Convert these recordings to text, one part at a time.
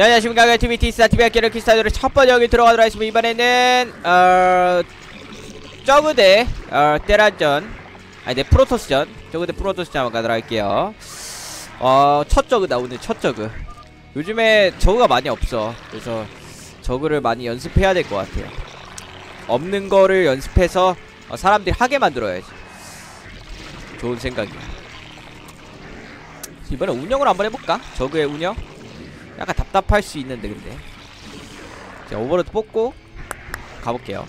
네, 안녕하십니까. TVT 스타 TV 학교를 키스타들의 첫 번째 여기 들어가도록 하겠습니다. 이번에는, 어, 저그 대, 어, 테란전. 아니, 네, 프로토스전. 저그 대 프로토스전 한번 가도록 할게요. 어, 첫 저그다, 오늘 첫 저그. 요즘에 저그가 많이 없어. 그래서 저그를 많이 연습해야 될 것 같아요. 없는 거를 연습해서 어, 사람들이 하게 만들어야지. 좋은 생각이야. 이번에 운영을 한번 해볼까? 저그의 운영? 약간 답답할 수 있는데 근데. 자 오버로드 뽑고 가볼게요.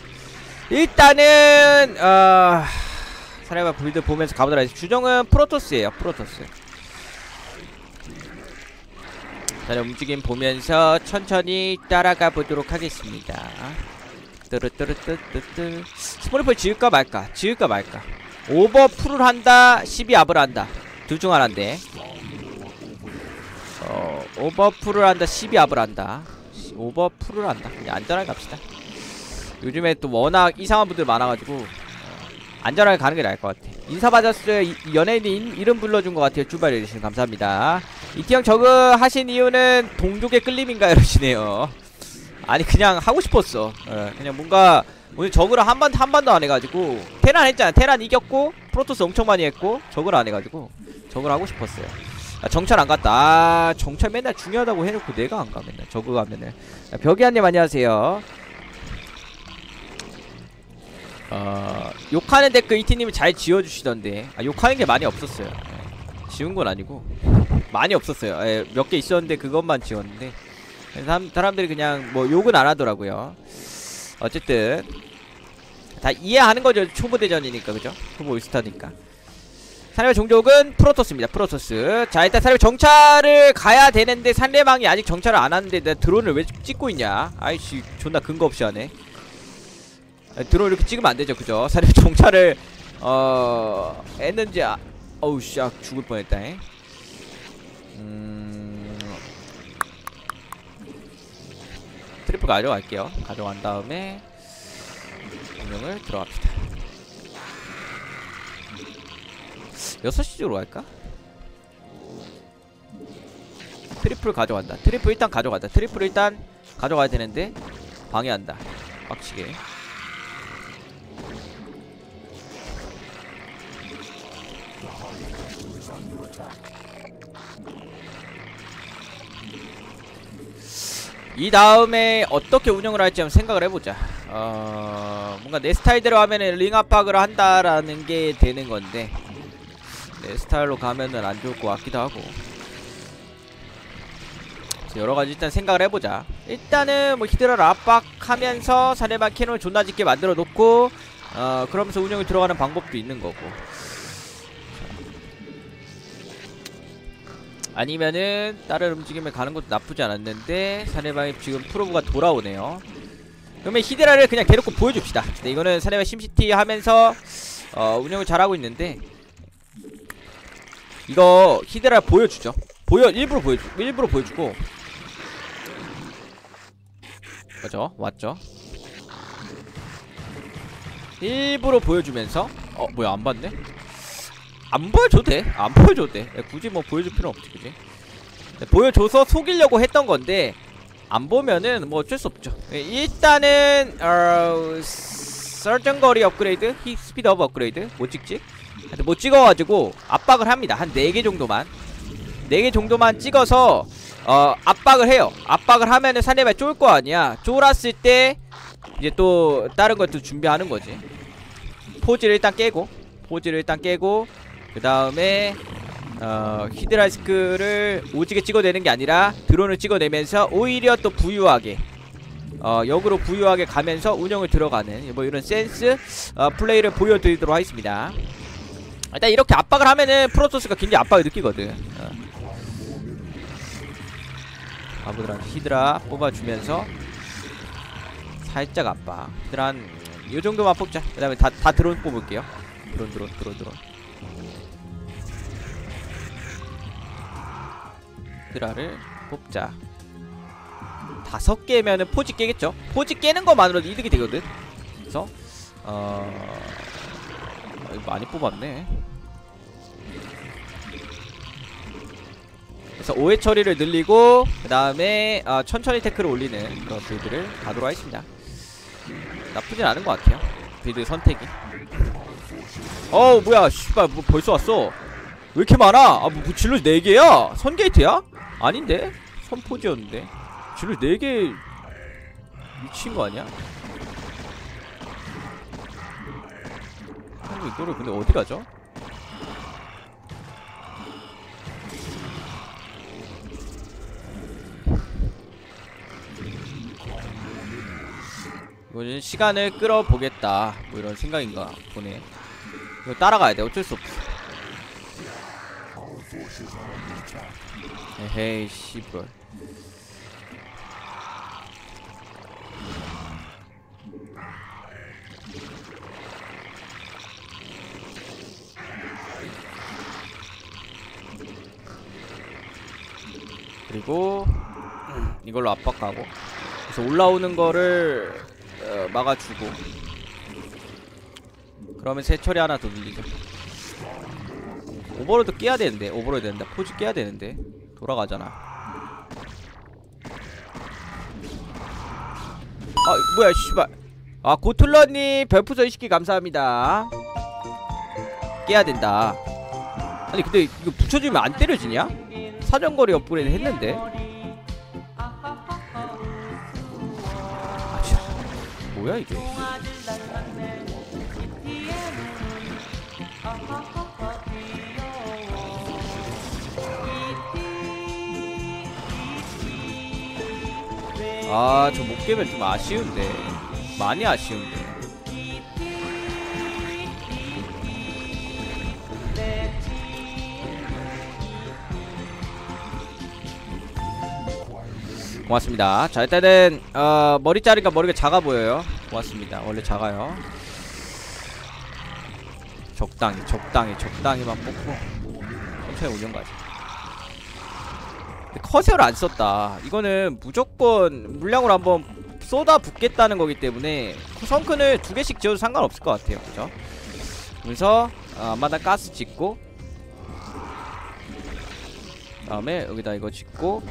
일단은 어... 사례바 빌드 보면서 가보도록 하겠습니다. 주정은 프로토스예요 프로토스. 자 움직임 보면서 천천히 따라가 보도록 하겠습니다. 뜨르뜨르뜨뜨뜨 스몰리폴 지을까 말까? 지을까 말까? 오버 풀을 한다 12 압을 한다. 둘 중 하나인데. 어, 오버풀을 한다 12압을 한다. 시- 오버풀을 한다. 그냥 안전하게 갑시다. 요즘에 또 워낙 이상한 분들 많아가지고 어, 안전하게 가는 게 나을 것 같아. 인사받았어요 연예인 이름 불러준 것 같아요. 주발 해주신 감사합니다. 이티형 저그 하신 이유는 동족의 끌림인가 이러시네요. 아니 그냥 하고 싶었어. 예, 그냥 뭔가 오늘 저그를 한 번 한 번도 안 해가지고 테란 했잖아. 테란 이겼고 프로토스 엄청 많이 했고 저그를 안 해가지고 저그를 하고 싶었어요 아, 정찰 안 갔다. 아, 정찰 맨날 중요하다고 해놓고 내가 안 가, 맨날. 저거 가면은. 아, 벽이한님 안녕하세요. 어, 욕하는 댓글 이티님이 잘 지워주시던데. 아, 욕하는 게 많이 없었어요. 예, 지운 건 아니고. 많이 없었어요. 예, 몇개 있었는데 그것만 지웠는데. 사람, 사람들이 그냥 뭐 욕은 안 하더라고요. 어쨌든. 다 이해하는 거죠. 초보대전이니까, 그죠? 초보 올스타니까. 사례의 종족은 프로토스입니다. 프로토스. 자, 일단 사례 정찰을 가야 되는데 상대방이 아직 정찰을 안 하는데 내가 드론을 왜 찍고 있냐? 아이씨, 존나 근거 없이 하네. 아, 드론 이렇게 찍으면 안 되죠, 그죠? 사례 정찰을 어 했는지 아, 어우 씨, 아, 죽을 뻔했다. 잉. 음. 트리플 가져갈게요. 가져간 다음에 운영을 들어갑시다. 6시 쪽으로 갈까? 트리플 가져간다. 트리플 일단 가져간다. 트리플 일단 가져가야 되는데 방해한다. 빡치게. 이 다음에 어떻게 운영을 할지 한번 생각을 해보자. 어... 뭔가 내 스타일대로 하면은 링 압박을 한다라는 게 되는 건데 내 스타일로 가면은 안 좋을 것 같기도 하고 그래서 여러 가지 일단 생각을 해보자. 일단은 뭐 히드라를 압박하면서 사내방 캐논을 존나 짓게 만들어 놓고 어 그러면서 운영이 들어가는 방법도 있는 거고. 아니면은 다른 움직임에 가는 것도 나쁘지 않았는데 사내방이 지금 프로브가 돌아오네요. 그러면 히드라를 그냥 대놓고 보여줍시다. 네, 이거는 사내방 심시티 하면서 어 운영을 잘하고 있는데 이거 히드라 보여주죠. 보여 일부러 보여주 일부러 보여주고 그죠 왔죠. 일부러 보여주면서 어 뭐야 안 봤네. 안 보여줘도 돼. 안 보여줘도 돼. 야, 굳이 뭐 보여줄 필요 없지 그지. 네, 보여줘서 속이려고 했던 건데 안 보면은 뭐 어쩔 수 없죠. 네, 일단은 어 설정거리 업그레이드, 히 스피드업 업그레이드 못 찍지? 하여튼 못 찍어가지고 압박을 합니다. 한 4개 정도만 4개 정도만 찍어서 어 압박을 해요. 압박을 하면은 상대방이 쫄 거 아니야. 쫄았을 때 이제 또 다른 것도 준비하는 거지. 포즈를 일단 깨고 포즈를 일단 깨고 그 다음에 어 히드라스크를 오지게 찍어내는 게 아니라 드론을 찍어내면서 오히려 또 부유하게 어 역으로 부유하게 가면서 운영을 들어가는 뭐 이런 센스 어, 플레이를 보여드리도록 하겠습니다. 일단 이렇게 압박을 하면은 프로토스가 굉장히 압박을 느끼거든. 어. 바보들한테 히드라 뽑아주면서 살짝 압박. 히드라 한이 정도만 뽑자. 그 다음에 다 다 드론 뽑을게요. 드론 드론 드론 드론. 히드라를 뽑자. 다섯 개면은 포지 깨겠죠? 포지 깨는 것만으로도 이득이 되거든. 그래서 어 많이 뽑았네. 그래서 오해 처리를 늘리고 그 다음에 아, 천천히 태클을 올리는 그런 빌드를 가도록 하겠습니다 나쁘진 않은 것 같아요 빌드 선택이 어우 뭐야 씨발 뭐 벌써 왔어 왜 이렇게 많아 아뭐 뭐 질러 4개야? 선게이트야? 아닌데? 선포지였는데 질러 4개 미친 거 아니야? 아니 이거를 근데 어디 가죠? 이거는 시간을 끌어보겠다. 뭐 이런 생각인가 보네 이거 따라가야 돼. 어쩔 수 없어. 에헤이 씨발. 그리고 이걸로 압박하고. 그래서 올라오는 거를 어, 막아주고. 그러면 세처리 하나 더 늘리죠. 오버로드 깨야 되는데 오버로드 된다. 포즈 깨야 되는데. 돌아가잖아. 아 뭐야 씨발. 아 고툴러님 별풍선 20개 감사합니다. 깨야 된다. 아니 근데 이거 붙여주면 안 때려지냐? 사정거리 업그레이드 했는데 뭐야 이게? 아저못 깨면 좀 아쉬운데. 많이 아쉬운데 고맙습니다. 자 일단은 어, 머리 자르니까 머리가 작아 보여요. 고맙습니다. 원래 작아요. 적당히 적당히 적당히만 뽑고 천천히 운영 가자 근데 커세어를 안 썼다. 이거는 무조건 물량으로 한번 쏟아 붓겠다는 거기 때문에 성큰을 두 개씩 지어도 상관없을 것 같아요. 그죠? 그래서 어, 앞마당 가스 짓고 다음에 여기다 이거 짓고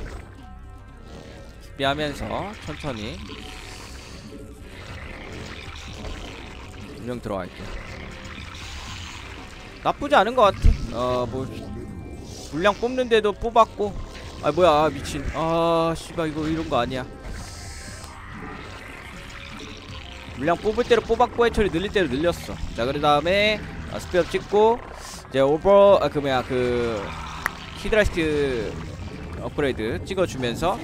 준비하면서 천천히 운영 들어갈게요. 나쁘지 않은 것 같아. 어뭐 물량 뽑는데도 뽑았고. 아 뭐야 아, 미친. 아 씨발 이거 이런 거 아니야. 물량 뽑을 때로 뽑았고 해처리 늘릴 때로 늘렸어. 자그 다음에 아, 스피업 찍고 이제 오버 아 그 뭐야 그 히드라스트 업그레이드 찍어주면서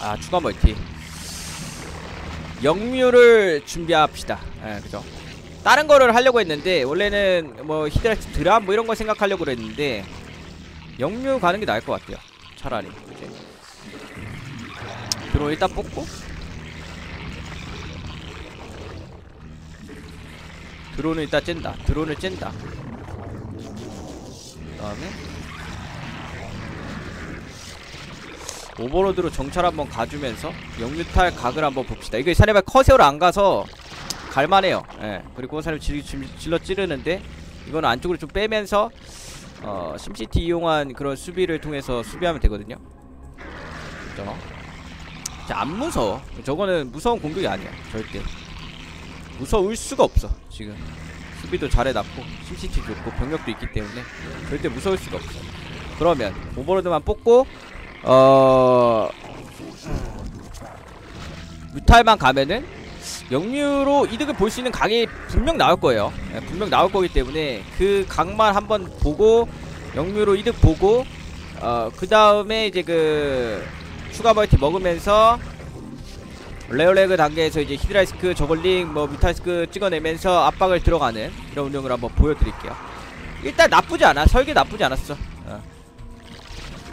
아 추가 멀티. 영뮤를 준비합시다. 예 그죠? 다른 거를 하려고 했는데 원래는 뭐 히드라스 드람 뭐 이런 거 생각하려고 그랬는데 영뮤 가는 게 나을 것 같아요. 차라리 이제. 드론 일단 뽑고. 드론을 일단 쨘다. 드론을 쨘다. 그 다음에 오버로드로 정찰 한번 가주면서 영유탈 각을 한번 봅시다. 이거 사내발 커세어로 안 가서 갈만해요. 예 그리고 질, 질러 찌르는데 이거는 안쪽으로 좀 빼면서 어 심시티 이용한 그런 수비를 통해서 수비하면 되거든요. 그죠? 자, 안 무서워. 저거는 무서운 공격이 아니야 절대. 무서울 수가 없어 지금. 수비도 잘해놨고 심시티 좋고 병력도 있기 때문에 절대 무서울 수가 없어. 그러면 오버로드만 뽑고 어 뮤탈만 가면은 영유로 이득을 볼 수 있는 각이 분명 나올 거예요. 예, 분명 나올 거기 때문에 그 각만 한번 보고 영유로 이득 보고 어 그 다음에 이제 그 추가 멀티 먹으면서 레어레그 단계에서 이제 히드라이스크 저글링 뭐 뮤탈스크 찍어내면서 압박을 들어가는 이런 운영을 한번 보여드릴게요. 일단 나쁘지 않아. 설계 나쁘지 않았어. 어.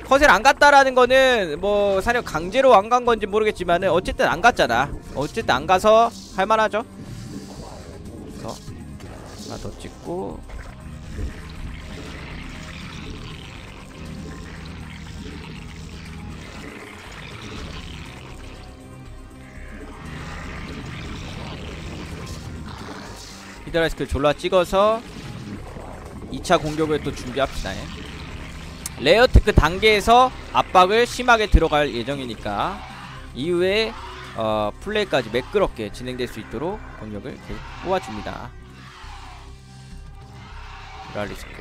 컷을 안 갔다라는 거는 뭐 사실 강제로 안 간 건지 모르겠지만은 어쨌든 안 갔잖아. 어쨌든 안 가서 할만하죠. 그래서 하나 더 찍고 히드라이스크 졸라 찍어서 2차 공격을 또 준비합시다. 예. 레어 테크 단계에서 압박을 심하게 들어갈 예정이니까 이후에 어, 플레이까지 매끄럽게 진행될 수 있도록 병력을 계속 뽑아줍니다. 랄리스크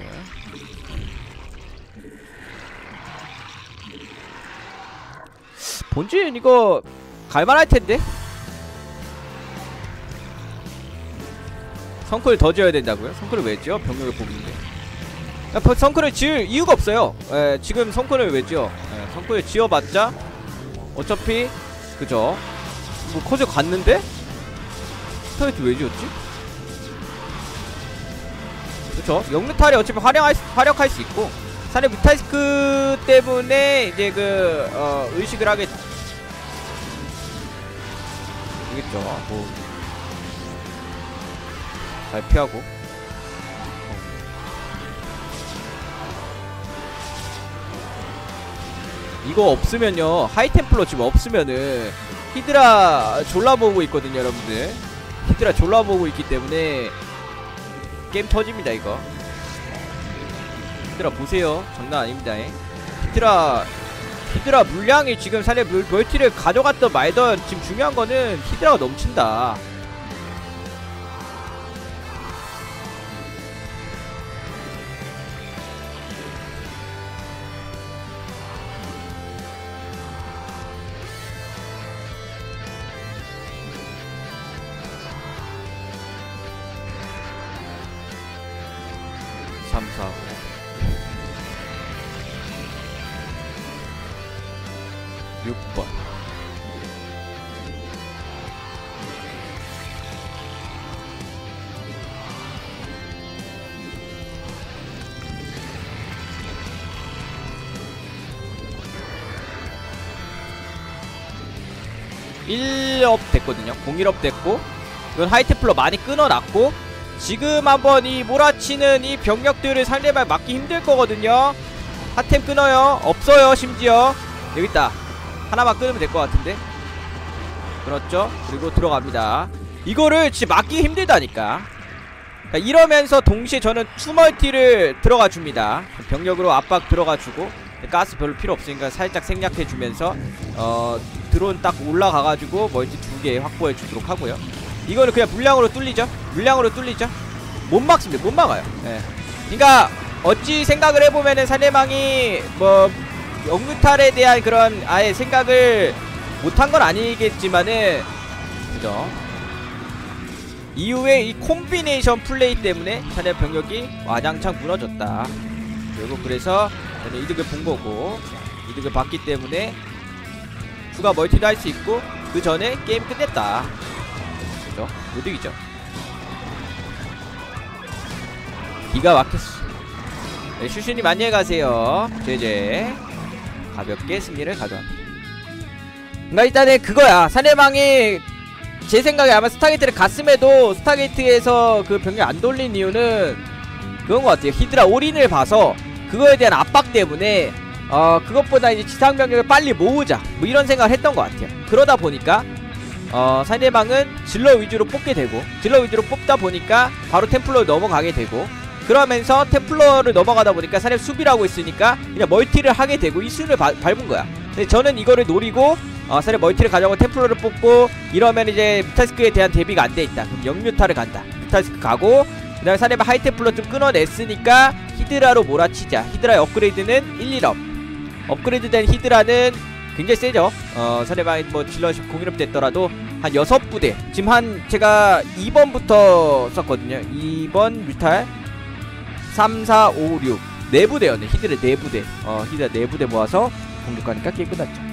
본진 이거 갈만할 텐데 성클 더 지어야 된다고요? 성클을 왜 지어? 병력을 뽑는데 성클을 지을 이유가 없어요. 에, 지금 성클을 왜 지어 에, 성클을 지어봤자 어차피 그죠? 뭐 커져 갔는데? 스타이트 왜 지었지? 그쵸? 영르탈이 어차피 활용할, 수- 활약할 수 있고. 사례 뮤탈스크 때문에 이제 그 어, 의식을 하게 되겠죠. 뭐. 잘 피하고 이거 없으면요 하이템플러 지금 없으면은 히드라 졸라보고 있거든요 여러분들. 히드라 졸라보고 있기 때문에 게임 터집니다 이거. 히드라 보세요. 장난 아닙니다 잉. 히드라 히드라 물량이 지금 물- 멀티를 가져갔던 말던 지금 중요한 거는 히드라가 넘친다 삼, 사, 오. 육번 일업 됐거든요. 공일업 됐고 이건 하이테플러 많이 끊어놨고 지금 한번 이 몰아치는 이 병력들을 상대방 막기 힘들 거거든요. 핫템 끊어요. 없어요. 심지어 여기 있다. 하나만 끊으면 될 것 같은데. 그렇죠. 그리고 들어갑니다. 이거를 진짜 막기 힘들다니까. 그러니까 이러면서 동시에 저는 투멀티를 들어가 줍니다. 병력으로 압박 들어가 주고 가스 별로 필요 없으니까 살짝 생략해 주면서 어 드론 딱 올라가가지고 멀티 두 개 확보해 주도록 하고요. 이거는 그냥 물량으로 뚫리죠. 물량으로 뚫리죠. 못 막습니다. 못 막아요. 예. 그러니까 어찌 생각을 해보면은 상대방이 뭐 영무탈에 대한 그런 아예 생각을 못한 건 아니겠지만은 그죠. 이후에 이 콤비네이션 플레이 때문에 상대 병력이 와장창 무너졌다. 결국 그래서 저는 이득을 본 거고 이득을 봤기 때문에 추가 멀티도 할 수 있고 그 전에 게임 끝냈다. 그죠? 무득이죠. 기가 막혔어. 네, 슈슈님 안녕히 가세요. 제제 가볍게 승리를 가져갑니다. 그러니까 일단은 그거야. 상대방이 제 생각에 아마 스타게이트를 갔음에도 스타게이트에서 그 병력 안 돌린 이유는 그런 것 같아요. 히드라 올인을 봐서 그거에 대한 압박 때문에 어 그것보다 이제 지상 병력을 빨리 모으자 뭐 이런 생각을 했던 것 같아요. 그러다 보니까 어 상대방은 질러 위주로 뽑게 되고 질러 위주로 뽑다 보니까 바로 템플러로 넘어가게 되고 그러면서 템플러를 넘어가다 보니까 사실 수비를 하고 있으니까 그냥 멀티를 하게 되고 이 수를 바- 밟은 거야. 근데 저는 이거를 노리고 어, 사실 멀티를 가져가고 템플러를 뽑고 이러면 이제 뮤탈스크에 대한 대비가 안 돼 있다. 그럼 영뮤타를 간다. 뮤탈스크 가고 그 다음에 사례바 하이템플러 좀 끊어냈으니까 히드라로 몰아치자. 히드라의 업그레이드는 1, 2업. 업그레이드된 히드라는 굉장히 세죠. 어, 사례방이 뭐 질럿이 공일업 됐더라도 한 6부대. 지금 한 제가 2번부터 썼거든요. 2번 뮤탈 3, 4, 5, 6. 4부대였네. 히드라 4부대. 어, 히드라 4부대 모아서 공격하니까 게임 끝났죠.